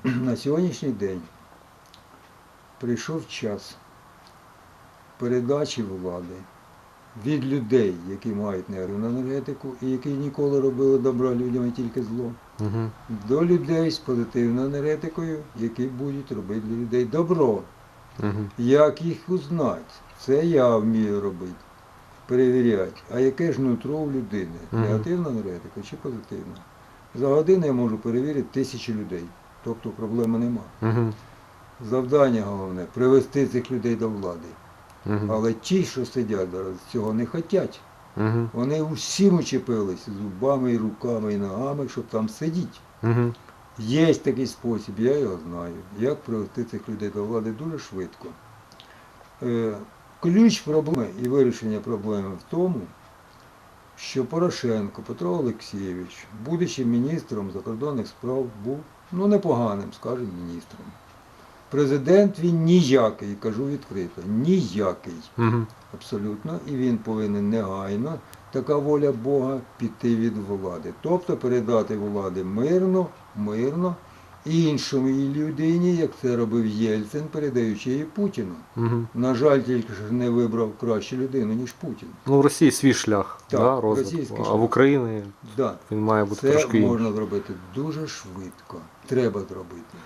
на сьогоднішній день прийшов час передачі влади від людей, які мають нервну енергетику і які ніколи робили добра людям, а тільки зло, Угу. до людей з позитивною енергетикою, які будуть робити для людей добро. Угу. Як їх узнати? Це я вмію робити, перевіряти. А яке ж нутро у людини? Негативна енергетика чи позитивна? За годину я можу перевірити тисячі людей. Тобто проблеми нема. Угу. Завдання головне привести цих людей до влади. Угу. Але ті, що сидять зараз, цього не хочуть. Угу. Вони усім учепилися зубами і руками і ногами, щоб там сидіти. Угу. Є такий спосіб, я його знаю. Як привести цих людей до влади дуже швидко. Е, Ключ проблеми і вирішення проблеми в тому, що Порошенко Петро Олексійович, будучи міністром закордонних справ, був ну непоганим, скажімо, міністром. Президент він ніякий, кажу відкрито, ніякий. Угу. Абсолютно, і він повинен негайно, така воля Бога, піти від влади. Тобто передати влади мирно, мирно іншому людині, як це робив Єльцин, передаючи її Путіну. Угу. На жаль, тільки ж не вибрав кращу людину, ніж Путін. Ну, в Росії свій шлях Так, да, розвитку, а в Україні Да. він має бути Це трошки інший. можна зробити дуже швидко. Треба зробити.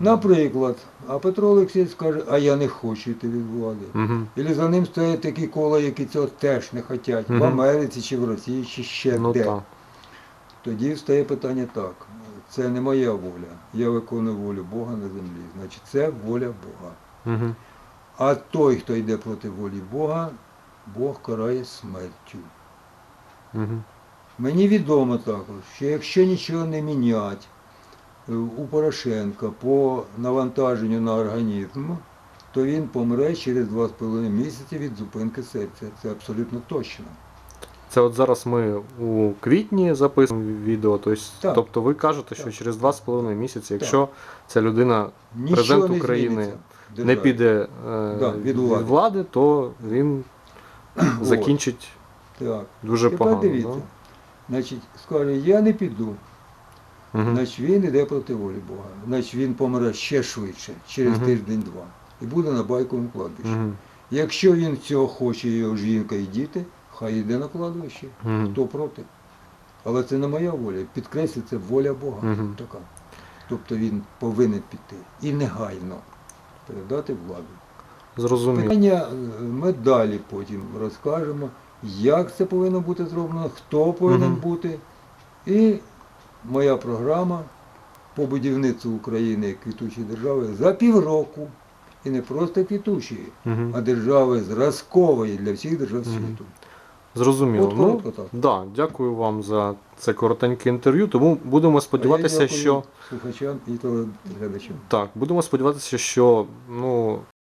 Наприклад, а Петро Олексійович скаже, а я не хочу йти від влади. Мгм. І за ним стоять такі кола, які цього теж не хочуть. Мгм. В Америці чи в Росії, чи ще Ну де. так. Тоді встає питання так. Це не моя воля. Я виконую волю Бога на землі. Значить, це воля Бога. Угу. А той, хто йде проти волі Бога, Бог карає смертю. Угу. Мені відомо також, що якщо нічого не міняти е, у Порошенка по навантаженню на організм, то він помре через 2,5 місяці від зупинки серця. Це абсолютно точно. Це от зараз ми у квітні записуємо відео, тобто, Так. тобто ви кажете, що Так. через 2,5 місяці, якщо ця людина Нічого Президент не України зміниться не піде е, Да, від влади. то він закінчить Так. дуже Тепер погано. дивіться. Да? Значить, скаже, я не піду. Угу. Значить, він іде проти волі Бога. Значить, він помре ще швидше, через Мгм. тиждень-два. І буде на байковому кладбищі. Угу. Якщо він цього хоче, його жінка і діти, хай йде на кладбище. Угу. Хто проти? Але це не моя воля. Підкреслю, це воля Бога Мгм. така. Тобто він повинен піти і негайно передати владу. Зрозуміло. Питання е, ми далі потім розкажемо, як це повинно бути зроблено, хто повинен Мгм. бути. І моя програма по будівництву України як квітучої держави за півроку. І не просто квітучої, Угу. а держави зразкової для всіх держав Мгм. світу. Зрозуміло. От ну, коротко так. да, дякую вам за це коротеньке інтерв'ю. Тому будемо сподіватися, що слухачам і глядачам. так, будемо сподіватися, що ну